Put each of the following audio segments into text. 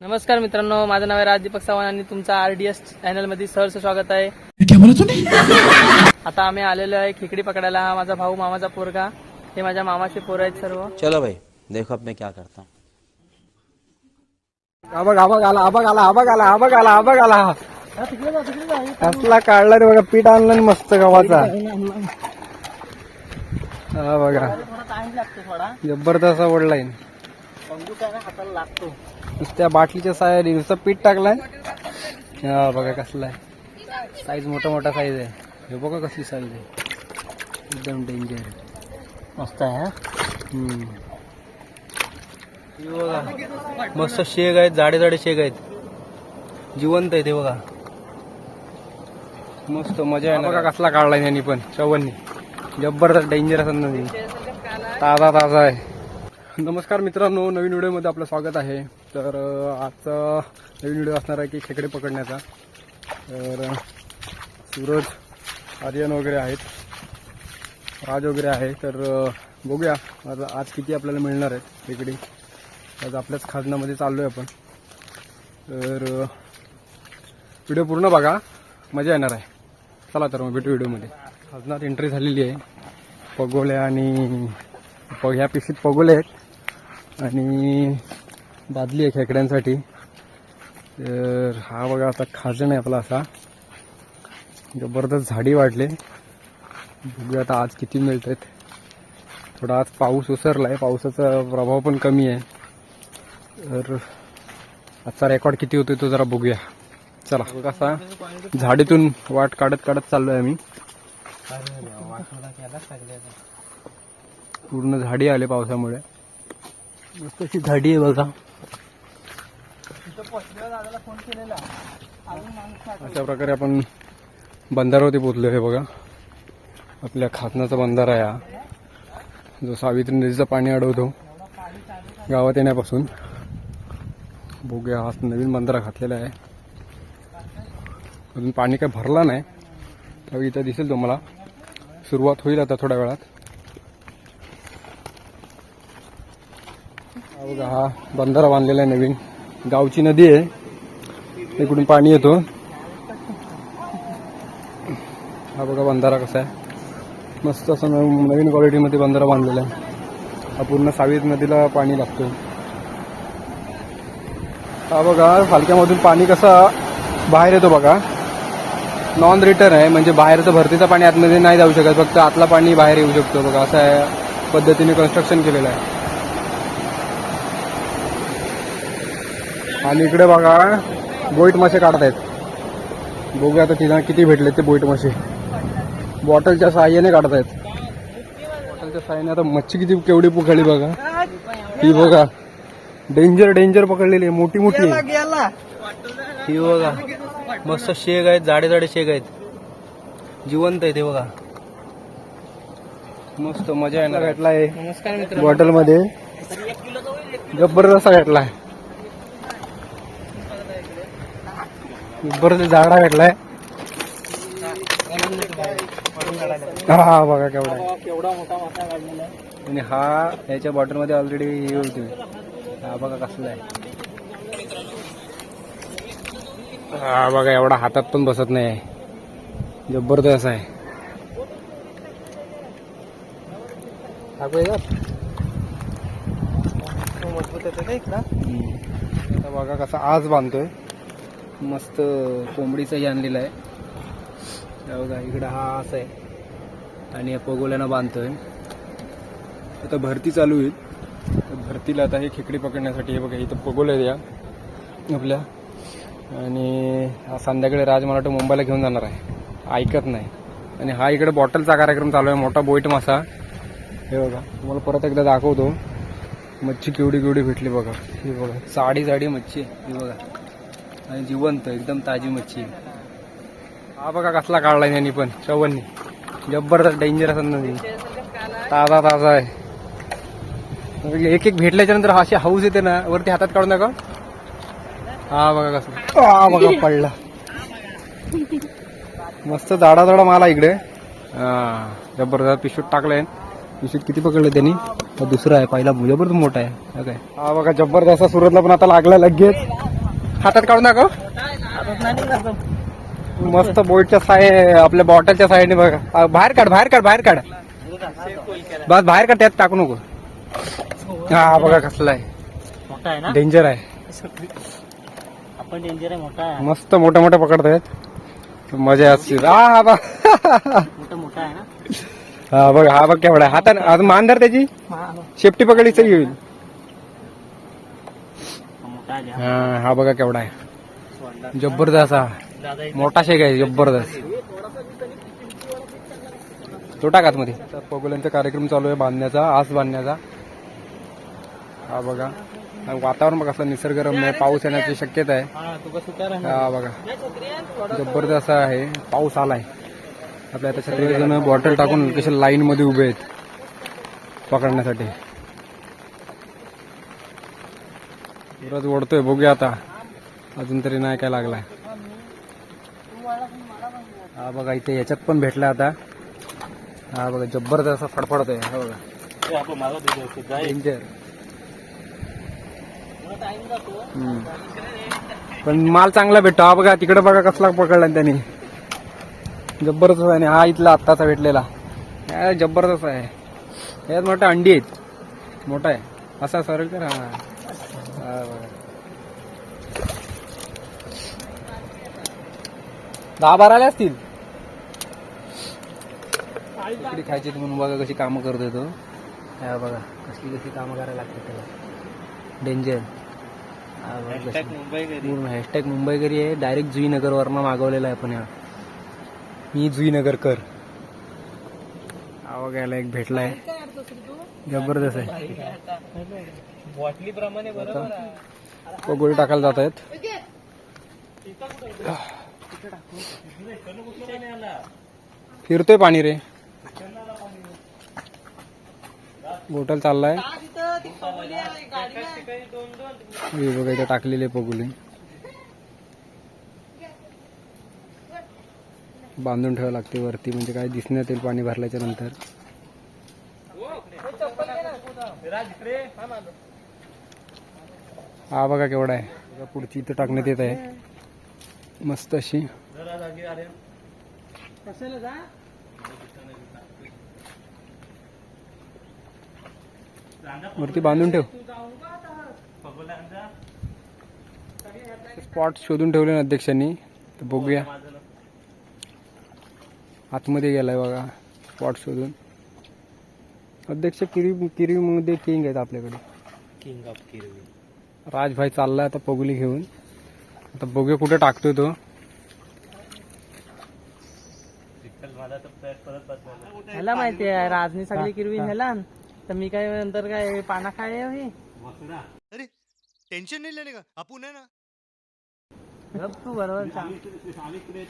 नमस्कार मित्रांनो माझं नाव आहे राज दीपक चव्हाण आणि तुमचं आर डी एस चॅनलमध्ये सहर्ष स्वागत आहे. क्या बोला तूने आता आम्ही आलेलो आहे खेकडी पकडायला. हा माझा भाऊ मामाचा पोरगा. हे माझ्या मामाचे पोरं आहेत सर्व. चलो भाई देखो अब मैं क्या करता हूँ. आबा आबा आला आबा आला आबा आला आबा आला आबा आला. कसला काढला रे बघा पीठ आणलं ना मस्त गव्हाचा. हा बघा. जबरदस्त ओढलाय हाताला लागतो. नुसत्या बाटलीच्या साह्याने नुसतं पीठ टाकलाय. हा बघा कसला आहे. साईज मोठा मोठा साईज आहे. हे बघा कसली साईज आहे. एकदम डेंजर मस्त आहे. हे? बघा. मस्त शेग आहेत जाडे जाडे शेग आहेत. जिवंत आहे ते बघा. मस्त मजा आहे बघा कसला काढलाय त्यांनी पण चव्हाणनी जबरदस्त डेंजर असं नदी ताजा ताजा आहे. नमस्कार मित्रांनो नवीन व्हिडिओमध्ये आपलं स्वागत आहे. तर आजचा नवीन व्हिडिओ असणार आहे की खेकडे पकडण्याचा. तर सूरज आर्यन वगैरे आहेत. राज वगैरे आहे. तर बघूया आज आज किती आपल्याला मिळणार आहेत खेकडी. आज आपल्याच खाजनामध्ये चाललो आहे आपण. तर व्हिडिओ पूर्ण बघा. मजा येणार आहे. चला तर मग भेटू व्हिडिओमध्ये. खाजनात एंट्री झालेली आहे. पगोल्या आणि प ह्या पिशीत पगोले आहेत. आणि बादली आहे खेकड्यांसाठी. तर हा बघा आता खाजण आहे आपला असा. जबरदस्त झाडी वाढले. बघूया आता आज किती मिळत आहेत थोडा आज पाऊस उसरला आहे पावसाचा प्रभाव पण कमी आहे. तर आजचा रेकॉर्ड किती होतोय तो जरा बघूया. चला कसा झाडीतून वाट काढत काढत चाललोय आम्ही. पूर्ण झाडी आले पावसामुळे. मस्त अशी झाडी आहे बघा. अशा प्रकारे आपण बंधारावरती पोचलो हे बघा. आपल्या खातनाचा बंधारा आहे हा. जो सावित्री नदीचं पाणी अडवतो. गावात येण्यापासून. बघूया हा नवीन बंधारा घातलेला आहे. अजून पाणी काही भरला नाही. तर इथं दिसेल तुम्हाला. सुरुवात होईल आता थोड्या वेळात. बघा हा बंधारा बांधलेला आहे नवीन. गावची नदी आहे. इकडून पाणी येतो. हा बघा बंधारा कसा आहे. मस्त असं नव- नवीन क्वालिटीमध्ये बंधारा बांधलेला आहे. हा पूर्ण सावित नदीला पाणी लागतो हा बघा फालक्यामधून पाणी कसं बाहेर येतो बघा. नॉन रिटर्न आहे म्हणजे बाहेरचं भरतीचं पाणी आतमध्ये नाही जाऊ शकत फक्त आतला पाणी बाहेर येऊ शकतो बघा. असं आहे पद्धतीने कन्स्ट्रक्शन केलेलं आहे. आणि इकडे बघा बोईट मासे काढतायत. बघूया आता तिला किती भेटले ते बोईट मासे बॉटलच्या साहाय्याने काढतायत. बॉटलच्या साहाय्याने आता मच्छी किती केवढी पुखळली बघा. ही बघा डेंजर डेंजर पकडलेली आहे मोठी मोठी आहे. ही बघा मस्त शेग आहेत जाडे जाडे शेग आहेत. जिवंत आहे ते बघा. मस्त मजा येणार भेटला आहे. नमस्कार मित्र बॉटलमध्ये जबरदस्त झाडा भेटलाय. हा बघा केवढा आहे. केवढा मोठा मासा काढलेला आहे आणि हा याच्या बॉटलमध्ये ऑलरेडी हे होते हा बघा कसला आहे. हा बघा एवढा हातात पण बसत नाही. जबरदस्त आहे? मजबूत येतं का इकडं? आता बघा कसा आज बांधतोय. मस्त कोंबडीचाही आणलेला आहे. हे बघा इकडं हा असं आहे. आणि या पगोल्यानं बांधतोय. आता भरती चालू होईल. भरतीला आता हे खेकडी पकडण्यासाठी हे बघा इथं पगोल्या द्या आपल्या. आणि संध्याकाळी राज मला वाटतं मुंबईला घेऊन जाणार आहे. ऐकत नाही. आणि हा इकडे बॉटलचा कार्यक्रम चालू आहे मोठा बोईट मासा. हे बघा तुम्हाला परत एकदा दाखवतो. मच्छी केवढी केवढी भेटली बघा. हे बघा साडी साडी मच्छी आहे, बघा. आणि जिवंत एकदम ताजी मच्छी. आहे. हा बघा कसला काढला यांनी पण चव्हाणनी जबरदस्त डेंजर असं नदी ताजा ताजा आहे. एक एक भेटल्याच्या नंतर अशी हाऊस येते ना वरती हातात काढून दाखव हा बघा कसं हा बघा पडला. मस्त जाडा जाडा माला इकडे. हा जबरदस्त पिशूट टाकलाय. पिशूट किती पकडलं त्यांनी? हा दुसरा आहे पहिला जबरदस्त मोठा आहे. हा काय हा बघा जबरदस्त सुरतला पण आता लागला लगेच. हातात काढून दाखव. निघणार तो. मस्त बोटच्या साय आपल्या बॉटलच्या साईडने बघा. बाहेर काढ बाहेर काढ बाहेर काढ. बस बाहेर काढ त्यात टाकू नको. हा बघा कसला आहे. डेंजर आहे आपण डेंजर आहे मोठा मस्त मोठे मोठे पकडतायत मजा असते. हा हा मोठा आहे ना? हा बघ हा बघ केवढा. हातात अजून मान धर त्याची. शेपटी पकडली तरी आहे हा हा बघा केवढा आहे. जबरदस्त हा. मोठा शेक आहे जबरदस्त. तो टाक आतमध्ये. पगोल्यांचा कार्यक्रम चालू आहे बांधण्याचा आस बांधण्याचा. हा बघा. वातावरण बघा असं निसर्गरम्य आहे. पाऊस येण्याची शक्यता आहे. हा बघा. जबरदस्त आहे. पाऊस आलाय. आपल्या आता बॉटल टाकून कसे लाईन मध्ये उभे आहेत. पकडण्यासाठी. परत ओढतोय बघूया आता. अजून तरी नाही काय लागलाय. हा बघा इथे याच्यात पण भेटला आता. हा बघा जबरदस्त फडफडतोय हा बघा. डेंजर पण माल चांगला भेटतो. हा बघा तिकडे बघा कसला पकडला त्यांनी. जबरदस्त आहे आणि हा इथला आत्ताचा भेटलेला. जबरदस्त आहे. यात मोठ्या अंडी आहेत. मोठा आहे. असा सरळ कर हा. दहा बारा आले असतील. इकडे खायची म्हणून बघा कशी कामं करतोय तो. हा बघा कसली कशी कामं करायला लागतात त्याला. डेंजर मुंबई पूर्ण हॅशटॅग मुंबईकरी आहे. डायरेक्ट जुईनगर वरनं मागवलेला आहे आपण हा. मी जुईनगरकर आवा घ्यायला एक भेटलाय. जबरदस्त आहे. बॉटली प्रमाणे बरोबर पगोळी टाकायला जात आहेत. फिरतोय पाणी रे. बोटल चाललाय. बघा इथं टाकलेले पगुले बांधून ठेवावं लागते वरती म्हणजे काय दिसण्यात येईल पाणी भरल्याच्या नंतर. हा बघा केवढा आहे. बघा पुढची इथं टाकण्यात येत आहे. मस्त अशी. वरती बांधून ठेव. स्पॉट शोधून ठेवले ना अध्यक्षांनी. तर बघूया. आतमध्ये गेलाय बघा. स्पॉट शोधून. अध्यक्ष किरी किरीमध्ये किंग आहेत आपल्याकडे. King of किरवी. राजभाई चाललाय आता पगुली घेऊन. आता बघूया कुठे टाकतोय तो. ह्याला माहिती आहे राजनी सगळी किरवी ह्याला. तर मी काय नंतर काय पाना खाय होई अरे टेन्शन नाही लेने का? आपण आहे ना. गप तू बरोबर सांग.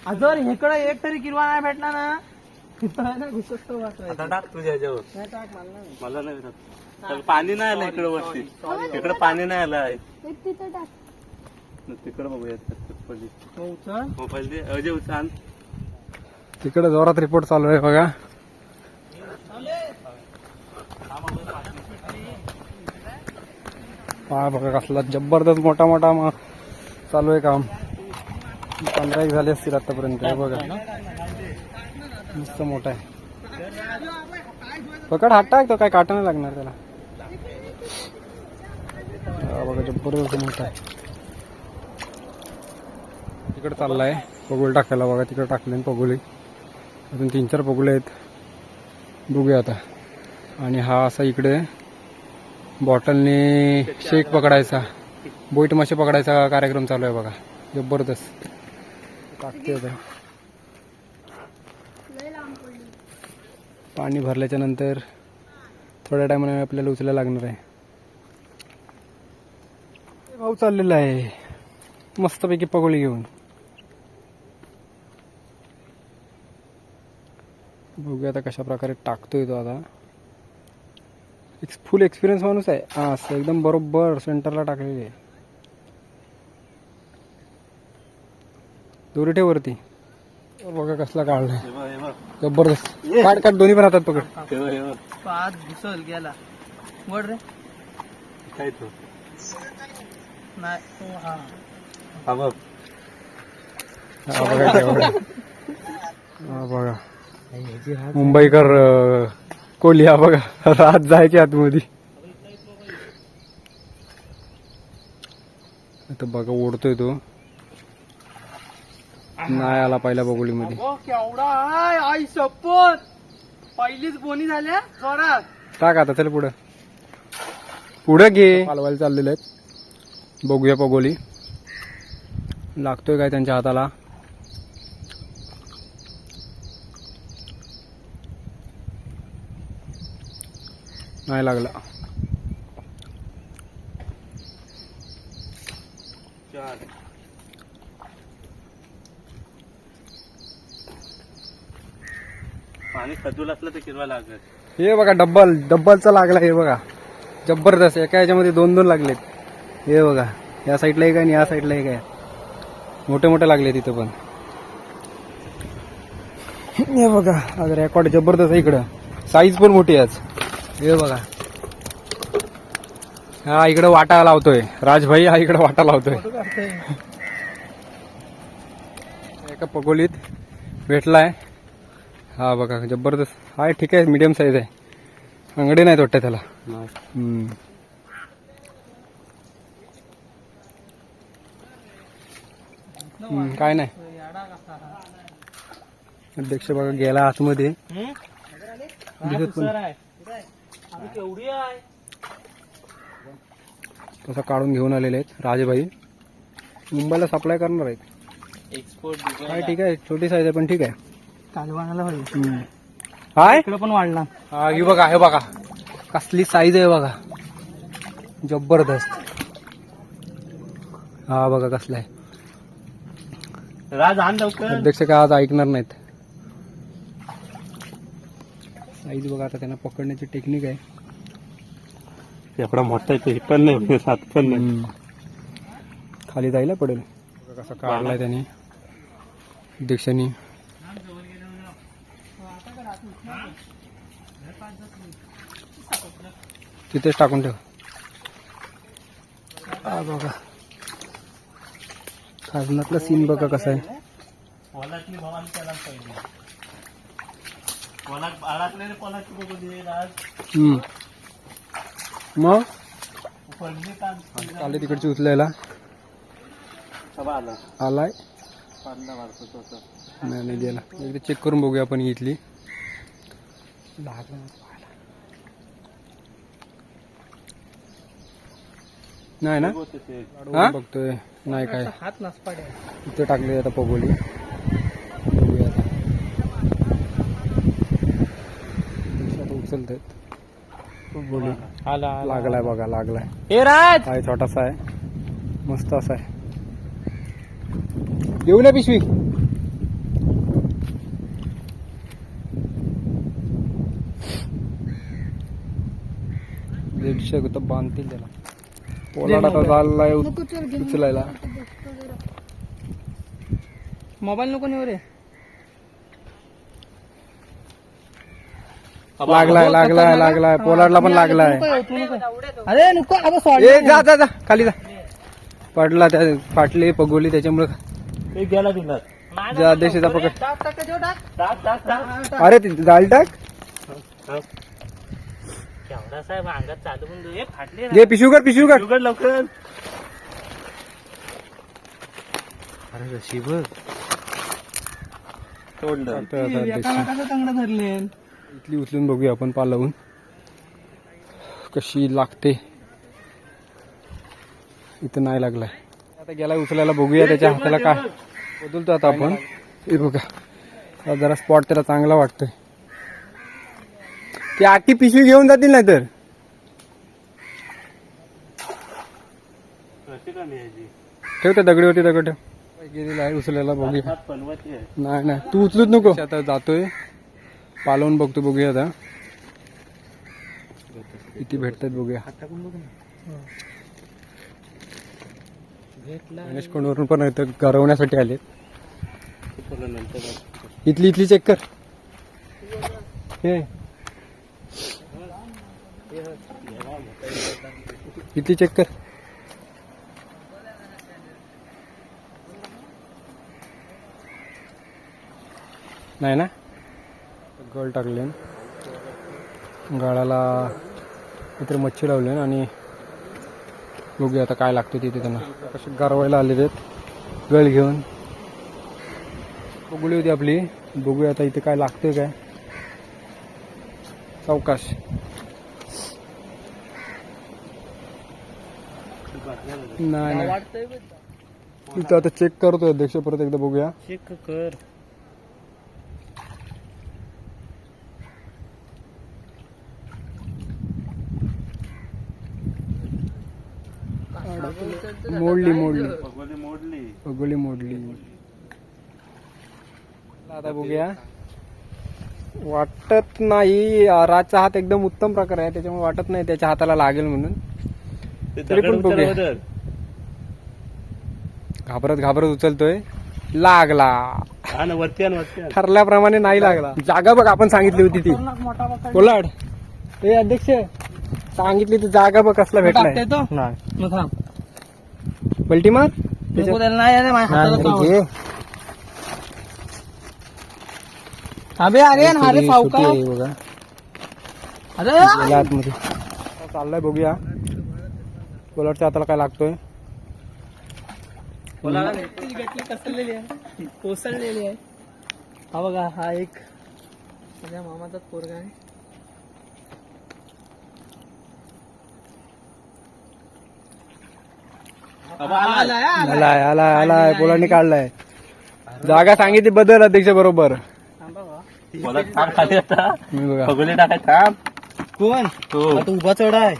अजून इकडं एक तरी किरवा नाही भेटला ना. वाटवायचं. टाक तुझ्या ह्याच्यावर नाही टाक मला नाही. मला नाही भेटत तर पाणी नाही आलं इकडे वरती. इकडे पाणी नाही आलं आहे. तिकडे बघूया पडली. मोबाईल दे अजय उचल. तिकडे जोरात रिपोर्ट चालू आहे बघा. पहा बघा कसला जबरदस्त मोठा मोठा मा- चालू आहे काम. पंधरा एक झाले असतील आतापर्यंत हे बघा. मस्त मोठा आहे. पकड हात टाक तो काय काटा नाही लागणार त्याला. बघा जबरदस्त मोठा आहे. तिकडे चाललाय पगोल टाकायला बघा तिकडे टाकले पगोली. अजून तीन चार पगोले आहेत. बघूया आता. आणि हा असा इकडे बॉटलने शेक पकडायचा. बोईट मासे पकडायचा कार्यक्रम चालू आहे बघा. जबरदस्त टाकते आता. पाणी भरल्याच्या नंतर थोड्या टायमाने आपल्याला उचलायला लागणार आहे. भाऊ चाललेला आहे. मस्तपैकी पगोली घेऊन. बघूया आता कशा प्रकारे टाकतोय तो आता. एक फुल एक्सपिरियन्स माणूस आहे. हा असं एकदम बरोबर सेंटरला टाकलेली आहे. दोरी ठेव वरती. बघा कसला काढलाय जबरदस्त. काढ काढ दोन्ही पण हातात पकड. पाच घुसल गेला. वड रे. काय तो? नाही तो हा. हा बघ. हा बघा केवढा. हा बघा. मुंबईकर अं, कोहली हा बघा. रात जायची आतमध्ये. आता बघा ओढतोय तो. नाही आला पहिल्या बगोलीमध्ये. केवढा आहे आई शपथ. पहिलीच बोनी झाल्या जोरात. टाक आता चल पुढं. पुढं घे. पालवायला चाललेले आहेत. बघूया पगोली लागतोय काय त्यांच्या हाताला? नाही लागला चार आणि खजूल असलं तर किरवा लागत हे बघा डब्बल. डब्बलचा लागला हे बघा. जबरदस्त. एका याच्यामध्ये दोन दोन लागलेत. हे बघा. या साईडला एक आहे आणि या साईडला एक आहे. मोठे मोठे लागले तिथं पण. हे बघा. आज रेकॉर्ड जबरदस्त आहे इकडं. साईज पण मोठी आहे आज. हे बघा. हा इकडं वाटा लावतोय. राजभाई हा इकडं वाटा लावतोय. एका पगोलीत भेटलाय. हा बघा जबरदस्त. हाय ठीक आहे मीडियम साईज आहे. अंगडी नाही वाटतं त्याला. हम्म. हम्म, काय नाही. अध्यक्ष बघा गेला आतमध्ये. दिसत पण केवढी आहे? तसा काढून घेऊन आलेले आहेत राजेभाई. मुंबईला सप्लाय करणार आहेत. एक्सपोर्ट काय ठीक आहे छोटी साईज आहे पण ठीक आहे. कालवानाला. काय इकडे पण वाढला. हा ही बघा हे बघा. कसली साईज आहे बघा. जबरदस्त. हा बघा कसला आहे. राज आण लवकर. अध्यक्ष काय आज ऐकणार नाहीत. साईज बघा आता त्यांना पकडण्याची टेक्निक आहे. एवढा मोठा आहे तो पण नाही सात पण नाही. खाली जायला पडेल. बघा कसा काढलाय त्याने. अध्यक्षांनी. तिथेच टाकून ठेव. हा बघा. खाजनातला सीन बघा कसा आहे. मग? आले तिकडची उचलायला. आलाय. नाही नाही गेला. एकदा चेक करून बघूया आपण इथली. नाही ना. हा? बघतोय. नाही काय. हात नसपाडे. इथे टाकले आता पगोली. बघूया आता. आता उचलतायत पगोली. आला लागलाय बघा लागलाय. हे राज! आहे छोटासा आहे. मस्त असा आहे. घेऊ ना पिशवी. दीडशे तर बांधतील त्याला. पोलाड आता चाललाय उचलायला मोबाईल नको नेऊ रे. लागलाय लागलाय लागलाय. पोलाडला पण लागलाय. अरे नको आता सॉरी ए जा जा जा. खाली जा. पडला त्या फाटली पगोली त्याच्यामुळे. गेला ज्या अध्यक्षाचा पकड. अरे ते जाळ टाक. केवढा साहेब अंगात चालू पण दे फाटले घे पिशवी कर पिशवी कर उघड लवकर. अरे रशी बघ तोडलं एका नाकाचं चांगलं धरले इथली उचलून बघूया आपण पालवून कशी लागते. इथं नाही लागलाय. आता गेला उचलायला बघूया त्याच्या हाताला काय. बदलतो आता आपण. हे बघा. जरा स्पॉट त्याला चांगला वाटतोय. ती आखी पिशवी घेऊन जातील नाही तर. कशी का न्यायची? ठेव त्या दगडीवरती दगड गेलेला आहे उचलायला बघूया. हात नाही नाही. तू उचलूच नको. आता जातोय. पालवून बघतो बघूया आता. किती भेटतात बघूया. गणेश कोंडवरून पण इथं गरवण्यासाठी आले इथली इथली चेक कर. हे. किती कर नाही ना? गळ टाकले. गळाला इतर मच्छी लावले आणि बघूया आता काय लागतं तिथे त्यांना. कसे गारवायला आलेले आहेत. गळ घेऊन. उघडी होती आपली. बघूया आता इथे काय लागते काय. सावकाश. नाही नाही. वाटतंय इथं आता चेक करतोय अध्यक्ष परत एकदा बघूया. चेक कर. मोडली मोडली. मोडली. मोडली. आता बघूया. वाटत नाही राजचा हात एकदम उत्तम प्रकार आहे त्याच्यामुळे वाटत नाही त्याच्या हाताला लागेल म्हणून. ते तरी पण दगड उचल बघूया. बदल. घाबरत घाबरत उचलतोय लागला हा ना वरती आण वरती आण. ठरल्याप्रमाणे नाही लागला जागा बघ आपण सांगितली होती ती मोठा बघा कोलाड ए अध्यक्ष सांगितली ती जागा बघ कसला भेटलाय तो? नाही मग थांब पलटी मार नको त्याला नाही अरे माझ्या हाताला. घे. अबे अरे अरे आहे बघा अरे गेला आतमध्ये चाललाय बघूया कोलाडच्या हाताला काय लागतोय? आहे. कोसळलेली आहे. हा बघा हा एक माझ्या मामाचाच पोरगा आहे. आलाय, आलाय. आलाय. कोलाडने काढलाय. जागा सांगितली बदल अध्यक्ष बरोबर. आता. मी बघा. भगवली टाकाय थांब. कोण? आता उभा चढ आहे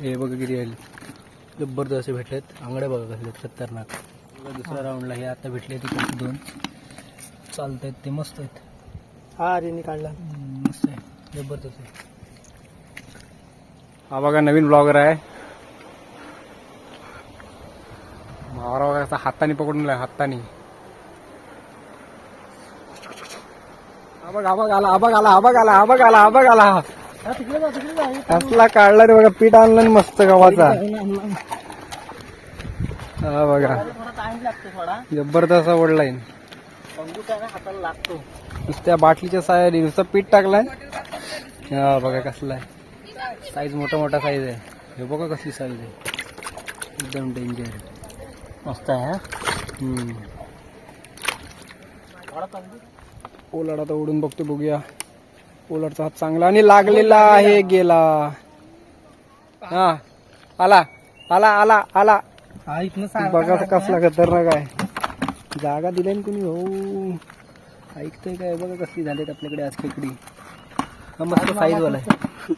हे बघा किती आले जबरदस्त असे भेटलेत. आंगडे बघा कसले खतरनाक. दुसऱ्या राऊंडला हे आता भेटले तिकडे दोन. चालतायत ते मस्त आहेत. हा अरे काढला. मस्त आहे. जबरदस्त आहे. हा बघा नवीन ब्लॉगर आहे. बघा असा हाताने पकडून हाताने. बघ बघ आला बघ आला बघ आला बघ आला हा बघ आला कसला काढला रे बघा पीठ आणलं ना मस्त गव्हाचा. हा बघा. जबरदस्त ओढलाय नुसत्या बाटलीच्या साह्याने नुसतं पीठ टाकलाय. हा बघा कसला आहे. साईज मोठा मोठा साईज आहे. हे बघा कसली साईज आहे. एकदम डेंजर मस्त आहे हा. ओलाड आता उडून बघतो बघूया. ओलाडचा हात चांगला आणि लागलेला आहे गेला. हा आला आला आला आला. बघा. कसला खतरनाक आहे. जागा दिलाय ना कुणी हो. ऐकतोय काय? बघा कसली झालेत आपल्याकडे आज खेकडी. हा मस्त साईज वाला आहे.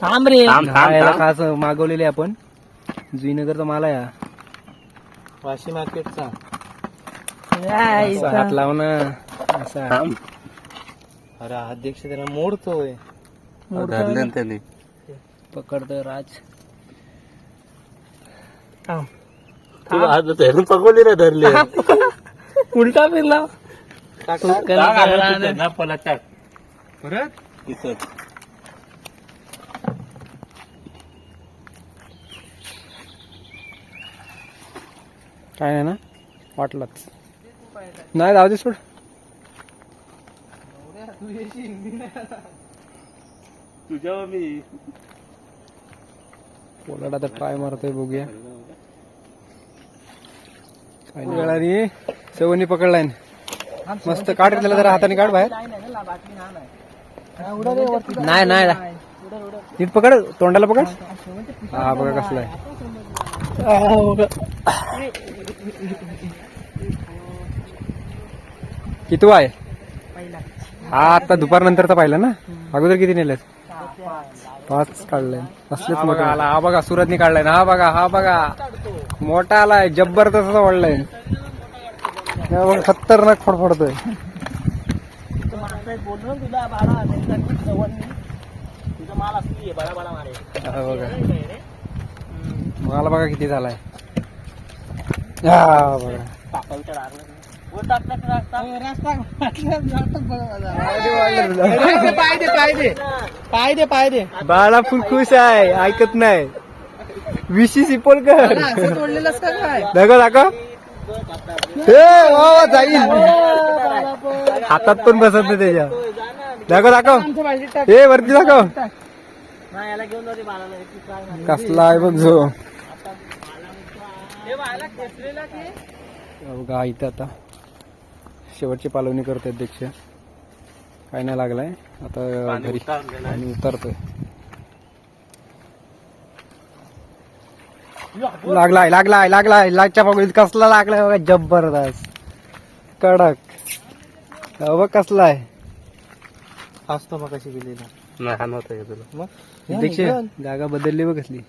थांब रे. याला. खास मागवलेले आपण. जुईनगरचा माल आहे हा. वाशी मार्केटचा. हात लाव ना. असा. थांब. अरे अध्यक्ष त्याला मोडतोय. धरले ना त्याने. पकडतोय राज. थांब. तू आज धरून पकडली रे धरले. उलटा फिरला. ना टाक. परत? काय नाही ना? वाटलंच नाही जाऊ दे सोड. तुझ्यावर मी आता ट्राय मारतोय बघूया. काय वेळाने सेवनी पकडलाय. मस्त काढ रे त्याला जरा हाताने काढ बाहेर. नाही नाही नीट पकड तोंडाला पकड. हा बघा कसला आहे. किती आहे? हा आता दुपारनंतरचा पाहिला ना? अगोदर किती नेलेत? पाच काढलाय असलेच मोठा. आला हा बघा सुरतनी काढलाय ना. हा बघा हा बघा. मोठा आलाय जबरदस्त ओढलाय हा बघा, खतरनाक फडफडतोय. हा बघा. मला बघा किती झालाय. हा बघा. पापाच्या लागलं वर टाक टाक टाक टाक पाय दे पाय दे पाय दे पाय दे. बाळा फुल खुश आहे ऐकत नाही. विशी सिपोलकर असं तोडलेलंस का काय? दाखव दाखव. ए, वा, वा, जाईल. हातात पण बसत नाही त्याच्या. दाखव. दाखव ए वरती दाखव. कसला आहे बघ जो. हे बघा इथं आता. शेवटची पालवणी करते अध्यक्ष. काय नाही लागलाय. आता घरी आहे. आणि उतरतोय. लागलाय लागलाय लागलाय. लागच्या पकडीत कसला लागलाय बघा जबरदस्त. कडक. हो बघ कसला आहे. असतो मग कशी गेलेला नाही हा नव्हता तुला? मग? अध्यक्ष जागा बदलली बघ कसली.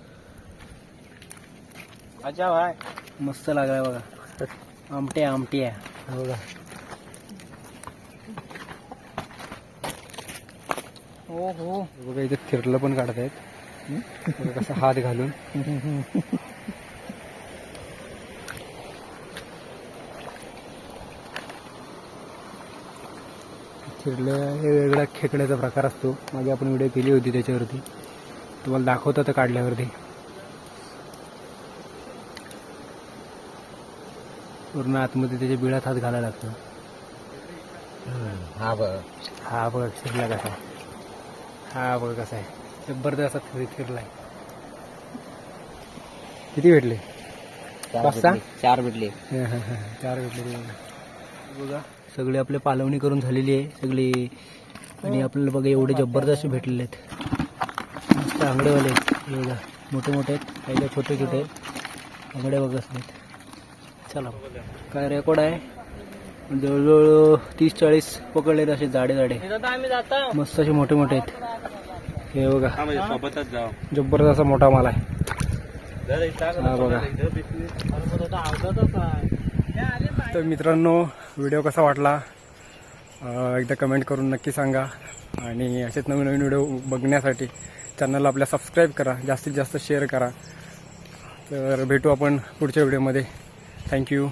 अच्छा भाय मस्त लागलाय बघा. आमटे आमटे बघा हो हो. बघा इथे थिरलं पण काढतायत. बघा कसा हात घालून. थिरलं हे वेगळा खेकड्याचा प्रकार असतो. मागे आपण व्हिडिओ केली होती त्याच्यावरती. तुम्हाला दाखवतो तर काढल्यावरती. पूर्ण आतमध्ये त्याच्या बिळात हात घालायला लागतो. हाँ बस हा बघ फिरला कसा. हा बघ कसा आहे? जबरदस्त फिर फिरलाय. किती भेटले? पाच सहा? चार बिटली चार भेटले बघा. बघा सगळे आपले पालवणी करून झालेली आहे सगळी. आणि आपल्याला बघा एवढे जबरदस्त भेटलेले आहेत. मस्त आंगडेवाले आहेत. हे बघा मोठे मोठे आहेत काही छोटे छोटे आहेत. आंगडे बघत नाहीत चला. काय रेकॉर्ड आहे? जवळजवळ तीस चाळीस पकडलेत असे जाडे जाडे. आता आम्ही जातो. मस्त असे मोठे मोठे आहेत. हे बघा. म्हणजे सोबतच जाऊ जबरदस्त असा मोठा माल आहे. हा बघा. तर मित्रांनो व्हिडिओ कसा वाटला? एकदा कमेंट करून नक्की सांगा. आणि असेच नवीन नवीन व्हिडिओ बघण्यासाठी चॅनलला आपल्या सबस्क्राईब करा. जास्तीत जास्त शेअर करा. तर भेटू आपण पुढच्या व्हिडिओमध्ये. थँक्यू.